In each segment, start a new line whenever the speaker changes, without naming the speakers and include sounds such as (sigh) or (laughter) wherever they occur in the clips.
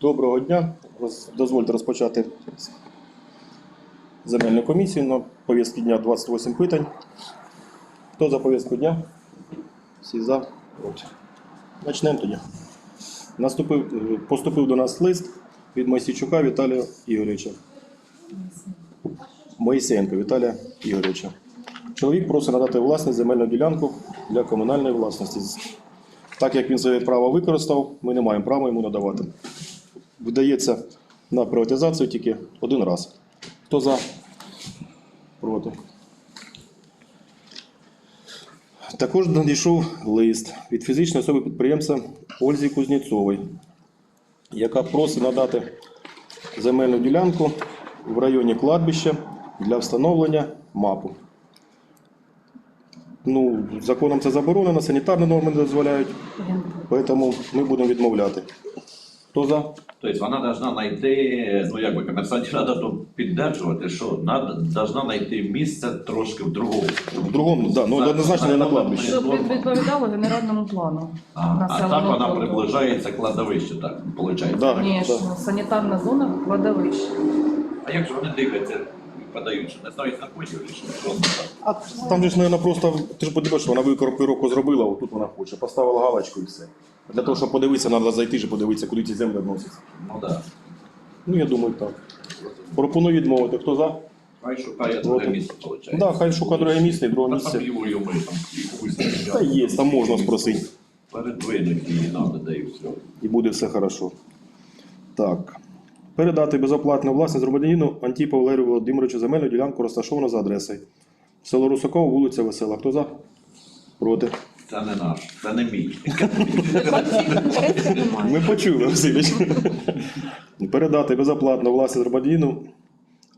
Доброго дня. Роз- Дозвольте розпочати земельну комісію на повістки дня 28 питань. Хто за повістку дня? Всі за. Проти. Почнемо тоді. Наступив, е, поступив до нас лист від Мойсійчука Віталія Ігоровича. Моїсеєнка Віталія Ігоровича. Чоловік просить надати власність земельну ділянку для комунальної власності. Так як він своє право використав, ми не маємо права йому надавати. Видається на приватизацію тільки один раз. Хто за? Проти. Також надійшов лист від фізичної особи підприємця Ользі Кузнєцової, яка просить надати земельну ділянку в районі кладбища для встановлення МАПу. Ну, законом це заборонено, санітарні норми не дозволяють, тому ми будемо відмовляти. Хто за?
Тобто вона должна знайти, ну якби комерсантів треба то піддержувати, що надо, должна знайти місце трошки в другому.
В другому, да, ну однозначно не на кладбищі.
Щоб від- відповідало генеральному плану.
А, а так
населеного
вона
пункту.
приближається кладовище, так виходить.
Да,
Звісно,
да.
санітарна зона кладовище.
А як же вони дивляться і подають, що не знають знаходів, чи що просто так?
А там же ж, мабуть, просто ти ж подивиш, вона викропировку зробила, отут вона хоче, поставила галочку і все. Для того, щоб подивитися, треба зайти ж і подивитися, куди ці землі відносяться.
Ну так.
Ну, я думаю, так. Пропоную відмовити. Хто за?
Хай шукає друге місце, виходить.
Да, хай шукає друге місце і друге місце.
там його ми там якусь
Та є, там можна спросити.
Передвинуть її надо, де і все.
І буде все хорошо. Так. Передати безоплатну власність громадянину Антіпу Валерію Володимировичу земельну ділянку розташовану за адресою. Село Русаково, вулиця Весела. Хто за? Проти.
Це не наш, це не мій. (laughs)
Ми почули, Васильович. Передати безоплатно власність громадянину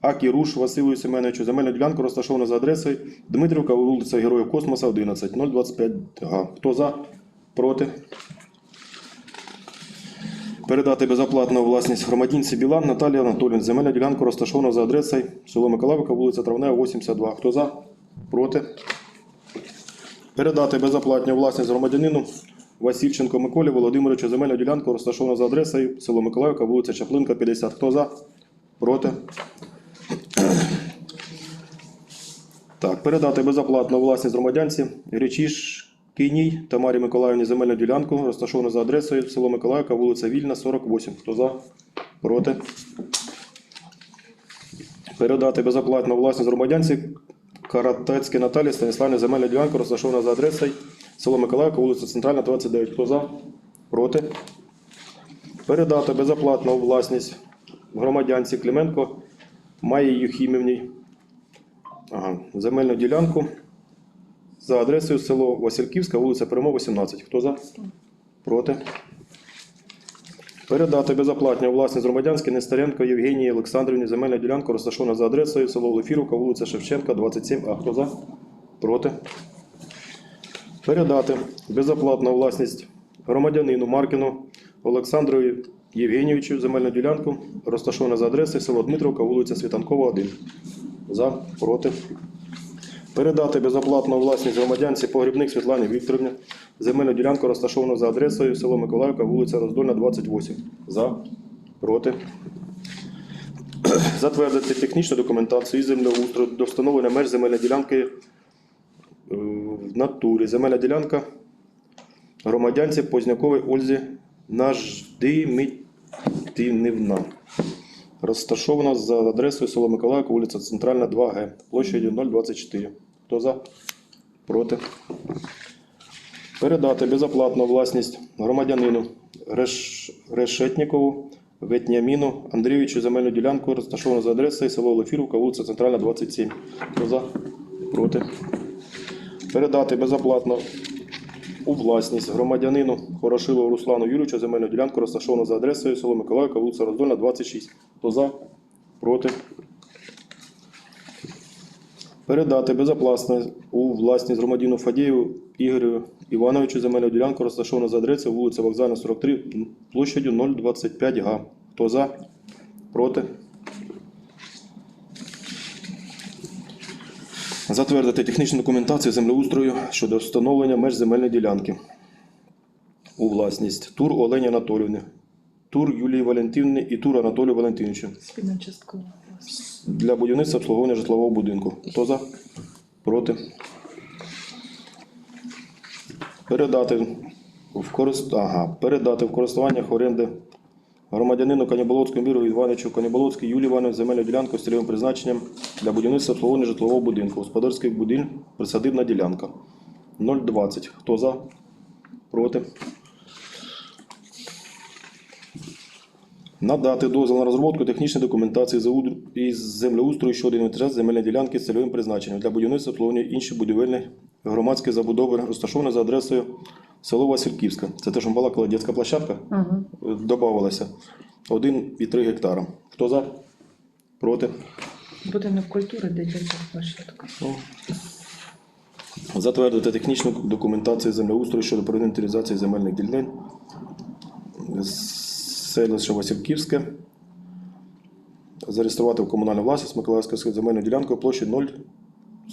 Акі Руш Василю Семеновичу земельну ділянку розташовану за адресою Дмитрівка, вулиця Героїв Космоса, 11, 025 га. Хто за? Проти? Передати безоплатно власність громадянці Білан Наталії Анатоліївні земельну ділянку розташовану за адресою село Миколаївка, вулиця Травнева, 82. Хто за? Проти? Передати безоплатну власність громадянину Васильченко Миколі Володимировичу земельну ділянку розташовану за адресою село Миколаївка, вулиця Чаплинка, 50. Хто за? Проти? Так, передати безоплатно власність громадянці Гречішкиній Тамарі Миколаївні земельну ділянку, розташовану за адресою село Миколаївка, вулиця Вільна, 48. Хто за? Проти? Передати безоплатно власність громадянці Каратецьке Наталі Станіславні земельну ділянку, розташована за адресою село Миколаївка, вулиця Центральна, 29. Хто за? Проти? Передати безоплатно власність громадянці Клименко Майї Юхімівні ага, земельну ділянку за адресою село Васильківська, вулиця Перемога, 18. Хто за? Проти? Передати безоплатні у власність громадянській Нестеренко Євгенії Олександрівні земельну ділянку розташована за адресою село Лефіровка, вулиця Шевченка, 27. А хто за? Проти. Передати безоплатну у власність громадянину Маркіну Олександру Євгенійовичу земельну ділянку розташована за адресою село Дмитровка, вулиця Світанкова, 1. За, проти. Передати безоплатну у власність громадянці Погрібник Світлані Вікторівні земельну ділянку розташовану за адресою село Миколаївка, вулиця Роздольна, 28. За, проти. (clears throat) Затвердити технічну документацію і землеустрою до встановлення меж земельної ділянки е, в натурі. Земельна ділянка громадянці Позняковій Ользі Наждимитівнівна. Розташована за адресою село Миколаївка, вулиця Центральна, 2Г, площадю 024. Хто за? Проти. Передати безоплатно власність громадянину Реш... Решетнікову Ветняміну Андрійовичу земельну ділянку, розташовану за адресою село Лефіровка, вулиця Центральна, 27. Хто за? Проти. Передати безоплатно у власність громадянину Хорошилову Руслану Юрійовичу земельну ділянку, розташовану за адресою село Миколаївка, вулиця Роздольна, 26. Хто за? Проти. Передати безоплатно у власність громадянину Фадєєву Ігорю Івановичу земельну ділянку, розташовану за адресою вулиця Вокзальна, 43, площадю 025 га. Хто за? Проти. Затвердити технічну документацію землеустрою щодо встановлення меж земельної ділянки у власність Тур Олені Анатоліївни Тур Юлії Валентинівні і Тур Анатолію Валентиновичу
Спільна часткова
для будівництва обслуговування житлового будинку. Хто за? Проти? Передати в корист... ага. Передати в користування оренди громадянину Каніболоцькому Міру Івановичу Каніболоцькій Юлії Івановні земельну ділянку з цільовим призначенням для будівництва обслуговування житлового будинку. Господарський будинок, присадибна ділянка. 020. Хто за? Проти? Надати дозвіл на розробку технічної документації із землеустрою щодо інвентаризації земельної ділянки з цільовим призначенням для будівництва обслуговування інших будівельних громадських забудови, розташованих за адресою село Васильківське. Це те, що ми балакали, дитяча площадка,
Угу.
е, 1,3 гектара. Хто за? Проти?
Будинок культури, дитяча площадка.
Ну. Затвердити технічну документацію землеустрою щодо проінвентаризації земельних ділянок. Селище Васильківське. Зареєструвати в комунальну власність Миколаївську земельну ділянку площі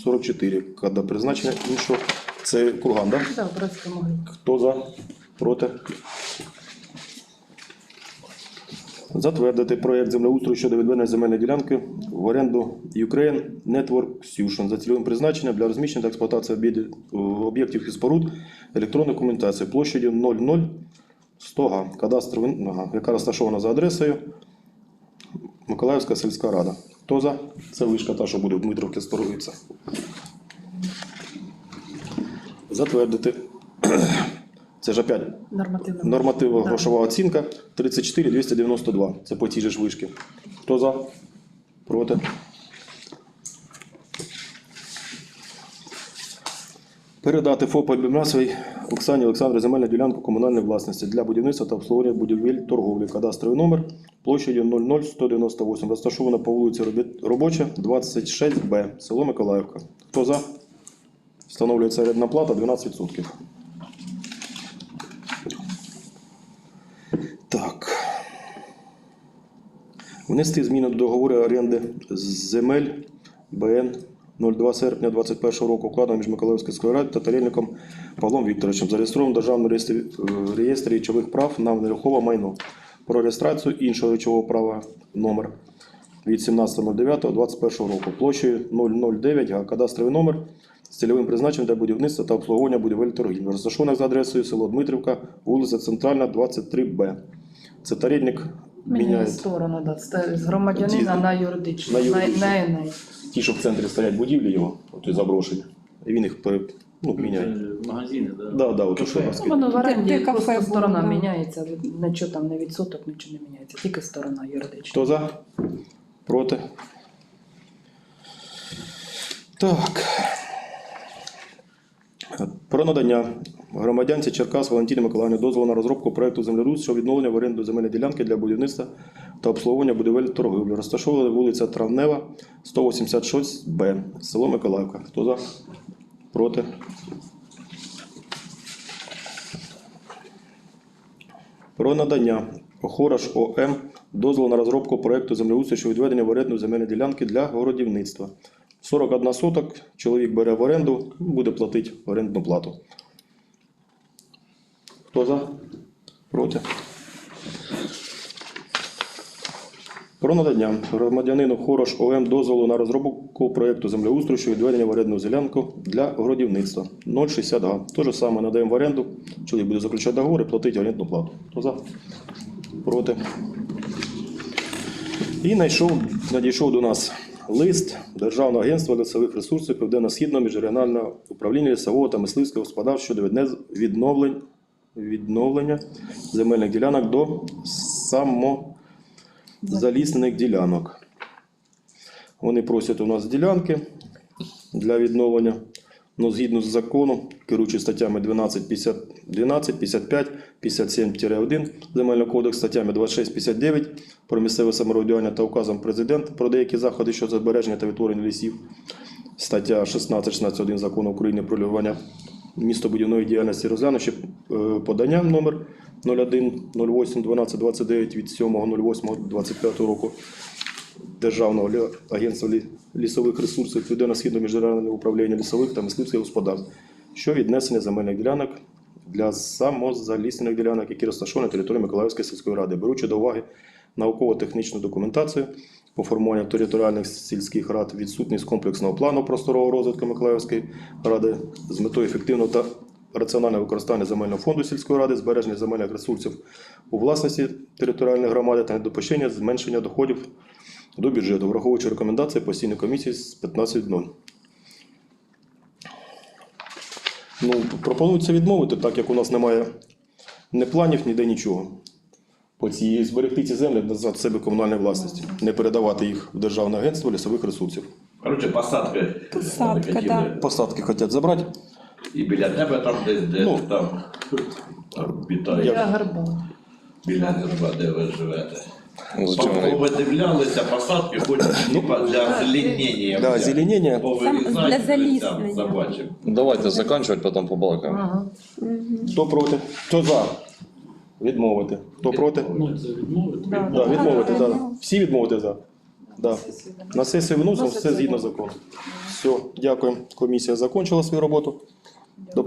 044. Коли призначення іншого. Це курган, так? Да?
Могила.
Хто за? Проти? Затвердити проєкт землеустрою щодо відведення земельної ділянки в оренду Ukraine Network Solution за цільовим призначенням для розміщення та експлуатації об'єктів і споруд електронної комунікації площадю 00 100 га, кадастровий, ага, яка розташована за адресою Миколаївська сільська рада. Хто за? Це вишка та, що буде в Дмитровці спорується. Затвердити. (clears throat) Це ж опять
Нормативна.
Нормативна грошова оцінка 34 292. Це по тій же ж вишки. Хто за? Проти? Передати ФОП Альбімрасовій Оксані Олександрі земельну ділянку комунальної власності для будівництва та обслуговування будівель торговлі. Кадастровий номер площадю 00198. Розташована по вулиці Робоча, 26Б, село Миколаївка. Хто за? Встановлюється рядна плата 12%. Так. Внести зміни до договору оренди земель БН 02 серпня 2021 року укладено між Миколаївською сільською радою та Тарельником Павлом Вікторовичем, зареєстровано в Державному реєстрі, е, реєстрі речових прав на нерухоме майно. Про реєстрацію іншого речового права номер від 17.09.21 року площею 009 га, кадастровий номер з цільовим призначенням для будівництва та обслуговування будівель торгів, розташованих за адресою село Дмитрівка, вулиця Центральна, 23Б. Це тарільник
Міняє сторону, да, з громадянина на юридичну.
на юридичну.
На, на, на,
ті, що в центрі стоять будівлі його, от і заброшені. І він їх пере, ну, міняє.
Магазини, да?
Да, да, от, що
Ну, воно в оренді
Де- де
просто
кафе було,
сторона
да.
міняється, нічого там не відсоток, нічого не міняється, тільки сторона юридична.
Хто за? Проти? Так. Про надання громадянці Черкас Валентині Миколаївні дозволу на розробку проекту землерус щодо відновлення в оренду земельної ділянки для будівництва та обслуговування будівель торгівлі. Розташована вулиця Травнева, 186Б, село Миколаївка. Хто за? Проти? Про надання Охораш ОМ дозволу на розробку проекту землеустрою щодо відведення в оренду земельної ділянки для городівництва. 41 соток, чоловік бере в оренду, буде платити орендну плату. Хто за? Проти? Про надання громадянину Хорош ОМ дозволу на розробку проєкту землеустрою щодо відведення в орендну землянку для городівництва 0,60 га. Те ж саме надаємо в оренду, чоловік буде заключати договор і платити орендну плату. Хто за? Проти? І знайшов, надійшов до нас лист Державного агентства лісових ресурсів Південно-Східного міжрегіонального управління лісового та мисливського господарства щодо відновлення земельних ділянок до самозаліснених ділянок. Вони просять у нас ділянки для відновлення. Ну, згідно з законом, керуючи статтями 12, 50, 12 55, 57-1 Земельного кодексу, статтями 26, 59 про місцеве самоврядування та указом президента про деякі заходи щодо збереження та відтворення лісів, стаття 16, 16.1 Закону України про регулювання містобудівної діяльності, розглянувши е, подання номер 01 08 12 29 від 7 08 25 року Державного агентства лісових ресурсів Південно-Східного міжнародного управління лісових та мисливських господарств, що віднесення земельних ділянок для самозаліснених ділянок, які розташовані на території Миколаївської сільської ради, беручи до уваги науково-технічну документацію по формуванню територіальних сільських рад, відсутність комплексного плану просторового розвитку Миколаївської ради з метою ефективного та раціонального використання земельного фонду сільської ради, збереження земельних ресурсів у власності територіальної громади та недопущення зменшення доходів до бюджету, враховуючи рекомендації постійної комісії з 15.0. Ну, пропонується відмовити, так як у нас немає ні планів, ніде нічого. По цій зберегти ці землі за себе комунальної власності, не передавати їх в Державне агентство лісових ресурсів.
Коротше, посадки.
Посадка, да.
Посадки хочуть забрати.
І біля тебе там десь, де
Ну.
там обітає.
Я гарбу.
Біля герба, де ви живете.
Зачем вони?
Повидивлялися посадки, хоч типа для зеленення.
Да, зеленення.
Повирізати,
Сам для заліснення.
Давайте заканчивать, потом побалакаємо.
Ага.
Хто проти? Хто за? Відмовити. Хто проти?
Ну, це відмовити.
Да.
Да, відмовити,
Так,
да. Всі відмовити за. Да. На сесію виносимо, все згідно закону. Все, дякую. Комісія закінчила свою роботу. До.